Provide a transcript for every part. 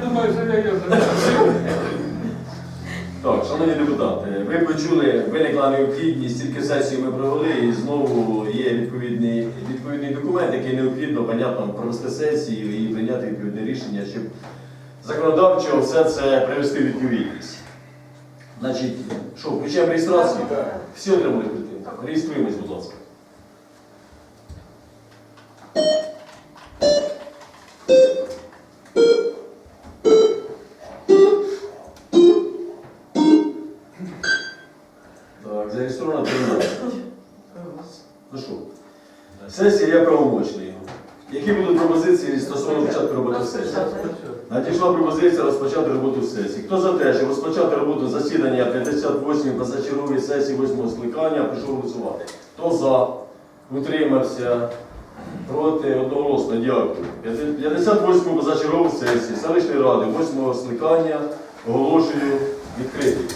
думаю, що я. Так, шановні депутати, ви почули, виникла необхідність, стільки сесій ми провели, і знову є відповідний, відповідний документ, який необхідно, понятно, провести сесію і прийняти відповідне рішення, щоб законодавчо все це привести в відповідність. Значить, що, включаємо реєстрацію? Всі отримали квитки? Реєструємось, будь ласка. Так, зареєстровано 13. Ну що, сесія є правомочною. Які будуть пропозиції стосовно початку роботи сесії? Надійшла пропозиція розпочати роботу сесії. Хто за те, щоб розпочати роботу засідання 58-ї позачергової сесії 8-го скликання, прошу голосувати. Хто за? Утримався? Проти? Одноголосно, дякую. 58-му позачергову сесію селищної ради 8-го скликання оголошую відкритою.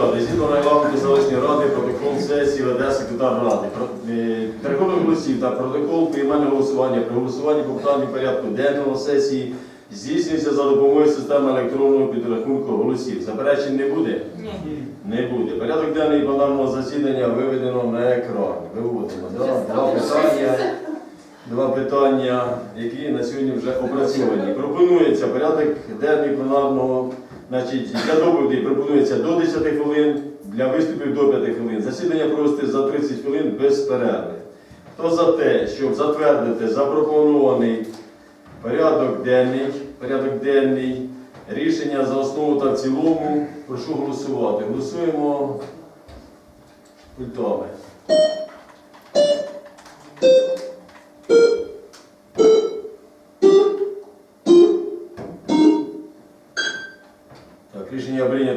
Депутати, згідно регламенту селищної ради, протокол сесії веде секретар ради. Е, голосів та протокол поіменного голосування при голосуванні по питанню порядку денного сесії здійснюється за допомогою системи електронного підрахунку голосів. Заперечень не буде? Ні. Не буде. Порядок денний пленарного засідання виведено на екран. Виводимо. Да? Два питання. Два питання, які на сьогодні вже опрацьовані. Пропонується порядок денний пленарного, значить, для доповідей пропонується до 10 хвилин, для виступів до 5 хвилин. Засідання провести за 30 хвилин без перерви. Хто за те, щоб затвердити запропонований порядок денний, порядок денний, рішення за основу та в цілому, прошу голосувати. Голосуємо пультами.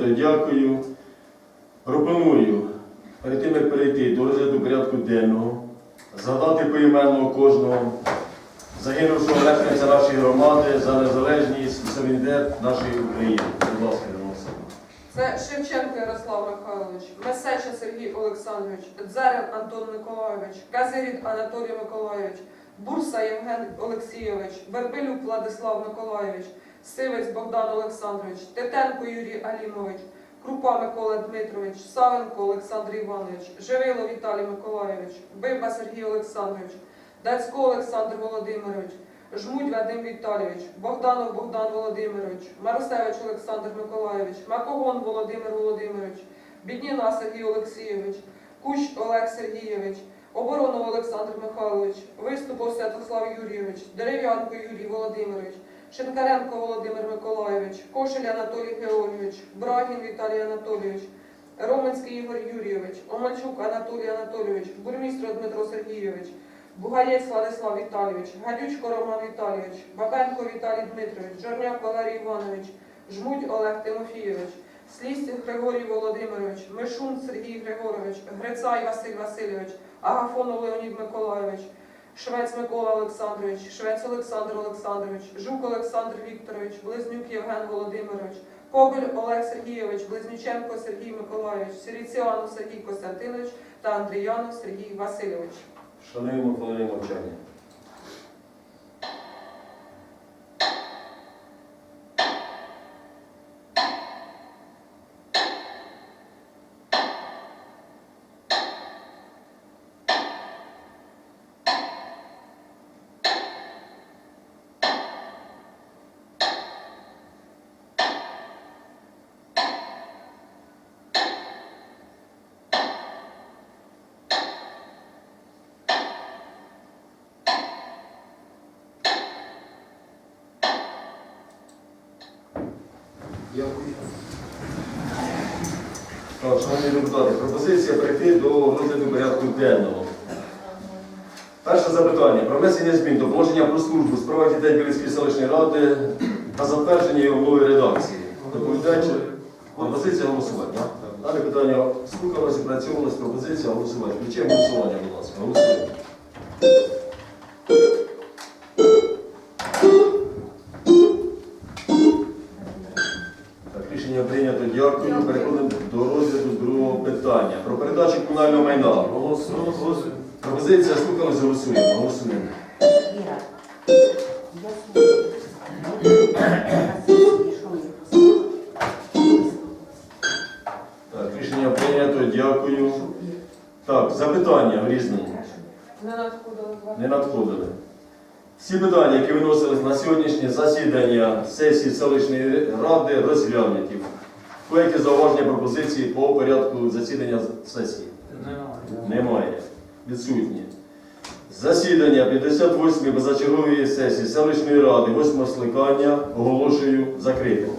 Рішення. Дякую. Пропоную перед тим, як перейти до розгляду порядку денного, згадати поіменно кожного загинувшого мешканця нашої громади за незалежність і суверенітет нашої України. Будь ласка, Це Шевченко Ярослав Михайлович, Месеча Сергій Олександрович, Дзерев Антон Миколайович, Казирід Анатолій Миколайович, Бурса Євген Олексійович, Вербилюк Владислав Миколайович, Сивець Богдан Олександрович, Тетенко Юрій Алімович, Крупа Микола Дмитрович, Савенко Олександр Іванович, Живило Віталій Миколайович, Биба Сергій Олександрович, Дацько Олександр Володимирович, Жмудь Вадим Віталійович, Богданов Богдан Володимирович, Марусевич Олександр Миколайович, Макогон Володимир Володимирович, Бідніна Сергій Олексійович, Кущ Олег Сергійович, Оборонов Олександр Михайлович, Виступов Святослав Юрійович, Дерев'янко Юрій Володимирович, Шинкаренко Володимир Миколайович, Кошель Анатолій Георгійович, Брагін Віталій Анатолійович, Роменський Ігор Юрійович, Омальчук Анатолій Анатолійович, Бурмістро Дмитро Сергійович, Бугаєць Владислав Віталійович, Гадючко Роман Віталійович, Бабенко Віталій Дмитрович, Жорняк Валерій Іванович, Жмудь Олег Тимофійович, Слістів Григорій Володимирович, Мишун Сергій Григорович, Грицай Василь Васильович, Агафонов Леонід Миколайович, Швець Микола Олександрович, Швець Олександр Олександрович, Жук Олександр Вікторович, Близнюк Євген Володимирович, Кобель Олег Сергійович, Близнюченко Сергій Миколайович, Сіріціанов Сергій Костянтинович та Андріянов Сергій Васильович. Шануємо хвилини мовчання. Дякую. Шановні депутати, пропозиція перейти до розгляду порядку денного. Перше запитання про внесення змін до положення про службу справах дітей Білицької селищної ради та затвердження його нової редакції. Доповідач, пропозиція голосувати. так? Дане питання слухалося, працювалося, пропозиція голосувати. Включимо голосування, будь ласка. Голосуємо. Прийнято. Дякую. Переходимо до розгляду другого питання. Про передачу комунального майна. Голосуємо. Пропозиція слухалася, голосуємо. Голосуємо. Так, рішення прийнято. Дякую. Так, запитання в різному. Не надходили. Не надходили. Всі питання, які виносились на сьогоднішнє засідання сесії селищної ради, розглянуті. Які зауваження пропозиції по порядку засідання сесії? Немає. Відсутні. Засідання 58-ї позачергової сесії селищної ради 8 скликання оголошую закритим.